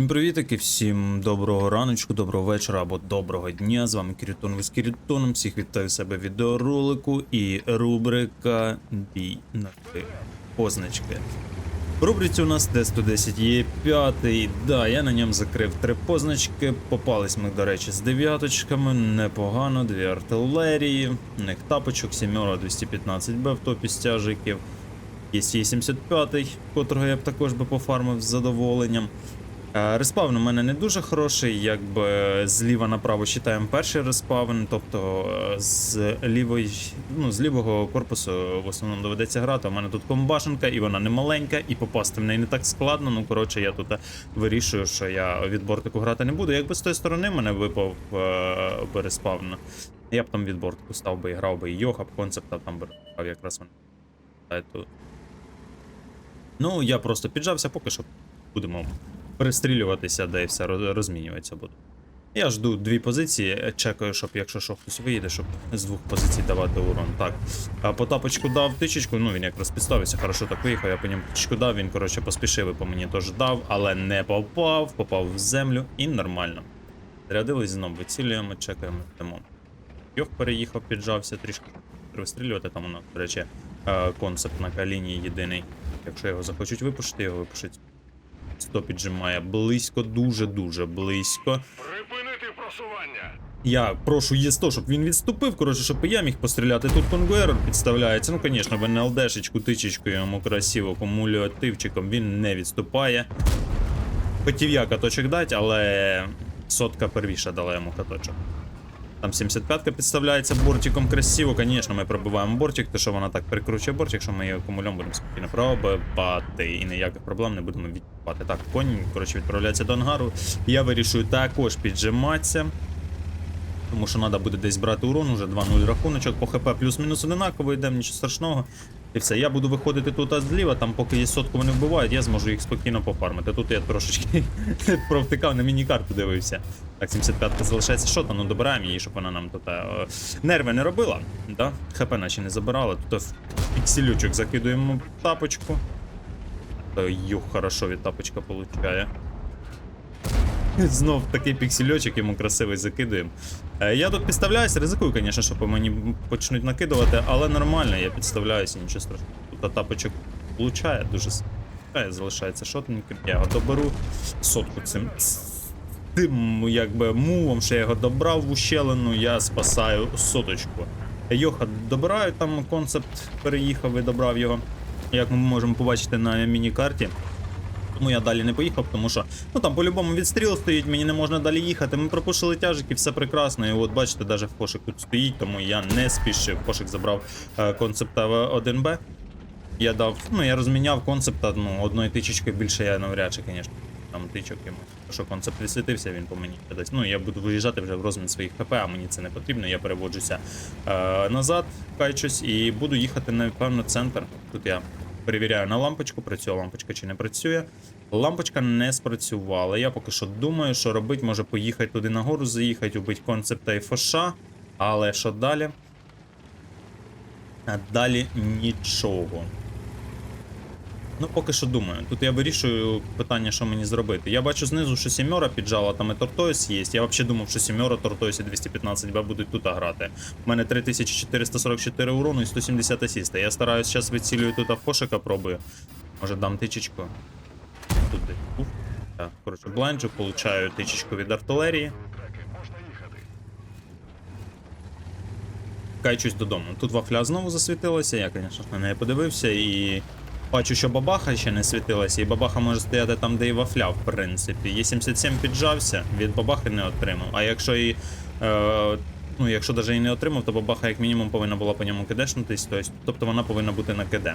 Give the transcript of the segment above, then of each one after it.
Всім привітики, всім доброго раночку, доброго вечора або доброго дня. З вами Кірітон ви з Кірітоном. Всіх вітаю себе відеоролику і рубрика Бій на три позначки. В рубриці у нас Д110 є п'ятий. Да, я на ньому закрив три позначки. Попались ми, до речі, з дев'яточками. Непогано, дві артилерії. У них тапочок, сімера 215Б в топі стяжиків. Є Є75, котрого я б також би пофармив з задоволенням. Е, Респавн у мене не дуже хороший, якби зліва направо читаємо перший респавн, тобто е, з лівої, ну, з лівого корпусу в основному доведеться грати. У мене тут комбашенка, і вона не маленька, і попасти в неї не так складно. Ну, коротше, я тут е, вирішую, що я від бортику грати не буду. Якби з тої сторони мене випав би респавн, я б там від бортику став би і грав би і Йоха, б концепта там би грав якраз вони. Е. Ну, я просто піджався, поки що будемо перестрілюватися, де і все роз- розмінюватися буде. Я жду дві позиції, чекаю, щоб якщо що хтось виїде, щоб з двох позицій давати урон. Так. А по дав тичечку, ну він якраз підставився, хорошо так виїхав, я по ньому тичечку дав, він, коротше, поспішив і по мені теж дав, але не попав, попав в землю і нормально. Зарядились знову, вицілюємо, чекаємо, йдемо. Йох переїхав, піджався, трішки вистрілювати, там у нас, до речі, е, концепт на каліні єдиний. Якщо його захочуть випушити, його випушить. 100 піджимає близько, дуже-дуже близько. Припинити просування. Я прошу ЄСТО, щоб він відступив, коротше, щоб і я міг постріляти. Тут конгуерор підставляється. Ну, звісно, в НЛДшечку, тичечкою йому красиво, кумулятивчиком він не відступає. Хотів я каточок дати, але сотка первіша дала йому каточок. Там 75-ка підставляється бортиком красиво. Звісно, ми пробиваємо бортик, то що вона так прикручує бортик, що ми її кумулем будемо спокійно пробивати. І ніяких проблем не будемо відпати. Так, конь, коротше, відправляється до ангару. Я вирішую також піджиматися. Тому що треба буде десь брати урон, уже 2-0 рахуночок, по ХП плюс-мінус одинаково йдемо, нічого страшного. І все. Я буду виходити тут зліва, там поки є сотку вони вбивають, я зможу їх спокійно пофармити. Тут я трошечки провтикав на міні-карту дивився. Так, 75-ка залишається шота, ну добираємо її, щоб вона нам тут е, нерви не робила. Да? ХП наші не забирала. Тут в пікселючок закидуємо тапочку. Та Юх, хорошо від тапочка получає. Знов такий піксельочок йому красивий закидуємо. Е, Я тут підставляюся, ризикую, звісно, що по мені почнуть накидувати, але нормально, я підставляюся, нічого страшного. Тут тапочок влучає, дуже с- е, залишається шотненьким. Я його доберу. Сотку цим. Тим, якби мувом, що я його добрав в ущелину, я спасаю соточку. Йоха добираю, там концепт переїхав і добрав його. Як ми можемо побачити на міні-карті. Тому я далі не поїхав, тому що ну там по-любому відстріл стоїть, мені не можна далі їхати. Ми пропушили тяжики, все прекрасно. І от бачите, навіть кошик тут стоїть, тому я не спішив. Кошик забрав е, концепта 1Б. Я дав, ну я розміняв концепта, ну, одною тичечкою більше я навряд чи, звісно, там тичок йому. Що концепт відсвітився, він по мені дасть. Ну, я буду виїжджати вже в розмін своїх ХП, а мені це не потрібно. Я переводжуся е, назад, кайчусь, і буду їхати, напевно, центр. Тут я перевіряю на лампочку, працює лампочка чи не працює. Лампочка не спрацювала. Я поки що думаю, що робити, може поїхати туди нагору, заїхати, убити концепта і фоша. Але що далі? А далі нічого. Ну, поки що думаю. Тут я вирішую питання, що мені зробити. Я бачу знизу, що сімера піджала, там і Тортойс є. Я взагалі думав, що сімера, Тортойс і 215Б будуть тут грати. У мене 3444 урону і 170 асіста. Я стараюсь зараз вицілюю тут фошика пробую. Може дам тичечку. Тут десь. Так, коротше, блайнджу, получаю тичечку від артилерії. Кайчусь додому. Тут вафля знову засвітилася, я, звісно, на неї подивився і бачу, що бабаха ще не світилася, і бабаха може стояти там, де і вафля, в принципі. Є 77 піджався, від бабахи не отримав. А якщо і. Е, ну, якщо навіть і не отримав, то бабаха як мінімум повинна була по ньому кидешнутись, тобто, вона повинна бути на КД.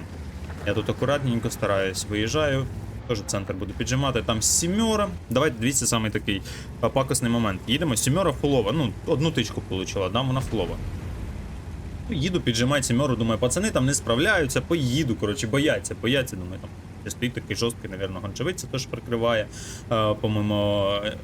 Я тут акуратненько стараюсь, виїжджаю. Теж центр буду піджимати. Там сімера. Давайте дивіться самий такий е, пакосний момент. Їдемо, сімера фулова. Ну, одну тичку отримала, да, вона фулова. Їду, піджимаю сімеру, думаю, пацани там не справляються, поїду, коротше, бояться, бояться, думаю, там стоїть такий жорсткий, навірно, гончевиця теж прикриває, е, по-моєму, е,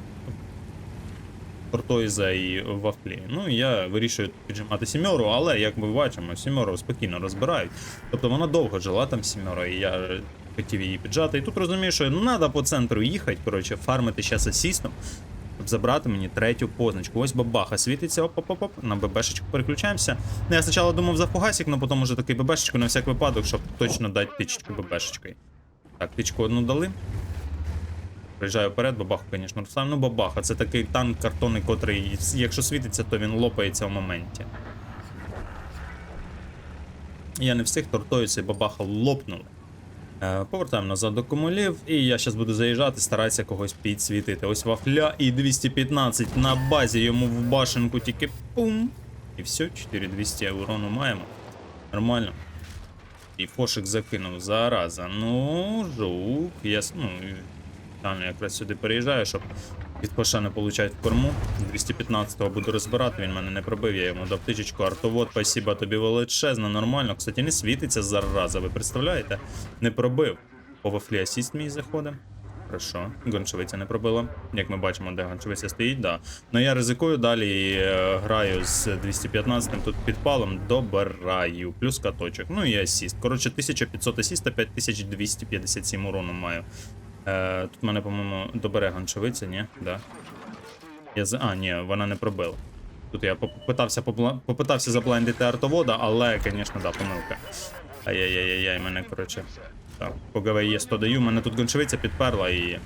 Тортойза і Вафлі. Ну я вирішую піджимати сімеру, але як ми бачимо, сімеру спокійно розбирають. Тобто вона довго жила там сімера, і я хотів її піджати. І тут розумію, що ну треба по центру їхати, коротше, фармити зараз асістом, щоб забрати мені третю позначку. Ось бабаха світиться, оп-оп-оп, на ББшечку переключаємося. Ну, я спочатку думав за фугасик, але потім уже такий ББшечку на всяк випадок, щоб точно дати тичечку ББшечкою. Так, тичку одну дали. Приїжджаю вперед, бабаху, звісно, розставив. Ну, бабаха, це такий танк картонний, котрий, якщо світиться, то він лопається в моменті. Я не встиг тортуюся, і бабаха лопнули. Е, повертаємо назад до комулів, і я зараз буду заїжджати, старатися когось підсвітити. Ось вафля і 215 на базі йому в башенку тільки пум. І все, 4200 урону маємо. Нормально. І фошик закинув зараза. Ну, жук. Я ну, там якраз сюди переїжджаю, щоб від не получать в корму. 215-го буду розбирати, він мене не пробив, я йому дав птичечку. Артовод, спасіба тобі величезно, нормально. Кстати, не світиться зараза, ви представляєте? Не пробив. По вафлі асіст мій заходить. Хорошо, гончевиця не пробила. Як ми бачимо, де гончевиця стоїть, да. Ну я ризикую далі е, граю з 215-м тут підпалом, добираю. Плюс каточок. Ну і асіст. Коротше, 1500 асіста, 5257 урону маю. Е, тут мене, по-моєму, добере гончевиця, ні? Да. Я за... А, ні, вона не пробила. Тут я попитався, побла... попитався заблайндити артовода, але, звісно, да, помилка. Ай-яй-яй-яй, мене, коротше. Так, по ГВЄ 100 даю, мене тут гончевиця підперла і.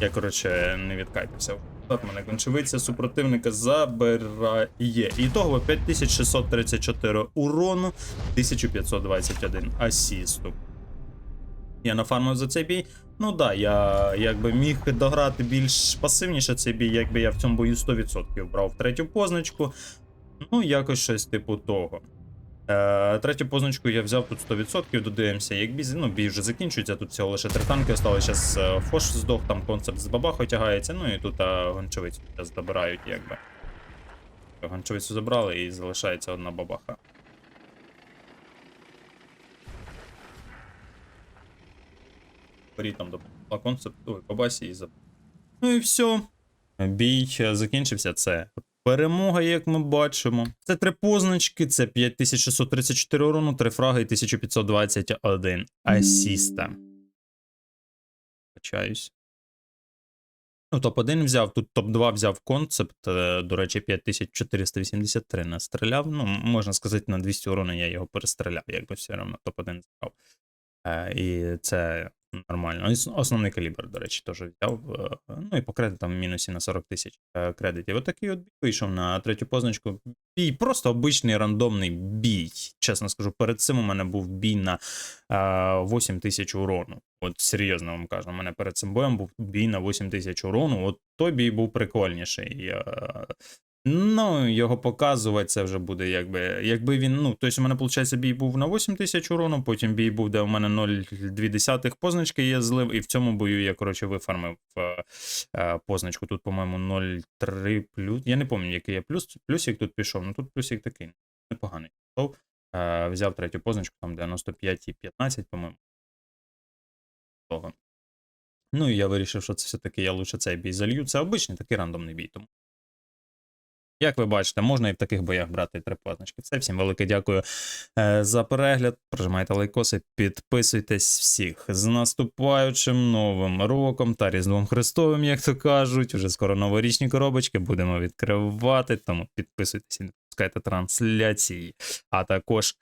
Я, коротше, не відкайтився. Так, мене гончевиця супротивника забирає. І того 5634 урону, 1521 асісту. Я нафармив за цей бій. Ну да, я якби міг дограти більш пасивніше цей бій, якби я в цьому бою 100% брав третю позначку. Ну, якось щось типу того. Е, третю позначку я взяв тут 100%, додивимося, як бій, ну, бій вже закінчується, тут всього лише три танки осталось, зараз е, Фош здох, там концепт з бабахою тягається, ну і тут е, гончовицю зараз якби. Гончовицю забрали і залишається одна бабаха. Беріть там до концепту, по басі і за. Ну і все. Бій е, закінчився. Це перемога, як ми бачимо. Це три позначки, це 5634 урону, три фраги і 1521 асіста. Качаюсь. Ну, топ-1 взяв, тут топ-2 взяв концепт. е, До речі, 5483 настріляв. Ну, можна сказати, на 200 урону я його перестріляв, якби все одно топ-1 взяв. І це нормально. Основний калібр, до речі, теж взяв. Е, Ну і по кредитам в мінусі на 40 тисяч е, кредитів. Отакий от вийшов на третю позначку. Бій, просто обичний рандомний бій. Чесно скажу, перед цим у мене був бій на е, 8 тисяч урону. От серйозно вам кажу, у мене перед цим боєм був бій на 8 тисяч урону. От той бій був прикольніший. Ну, його показувати це вже буде, якби. Якби він. Ну, тобто, у мене, виходить, бій був на 8 тисяч урону, потім бій був, де у мене 0,2 позначки я злив, і в цьому бою я, коротше, вифармив е, е, позначку. Тут, по-моєму, 0,3 плюс. Я не пам'ятаю, який я плюс. Плюсик тут пішов. Ну тут плюсик такий непоганий. Пішов. Е, взяв третю позначку, там 95,15, по-моєму. Ну і я вирішив, що це все-таки я лучше цей бій залью. Це обичний такий рандомний бій. Тому. Як ви бачите, можна і в таких боях брати три позначки. Це всім велике дякую е, за перегляд. Прожимайте лайкоси, підписуйтесь всіх з наступаючим новим роком та Різдвом Христовим, як то кажуть. Уже скоро новорічні коробочки будемо відкривати, тому підписуйтесь і не пропускайте трансляції. А також.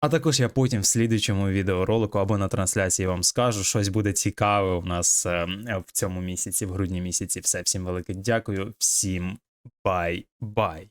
А також я потім в слідуючому відеоролику або на трансляції вам скажу, щось буде цікаве у нас е, в цьому місяці, в грудні місяці. Все, всім велике дякую, всім by by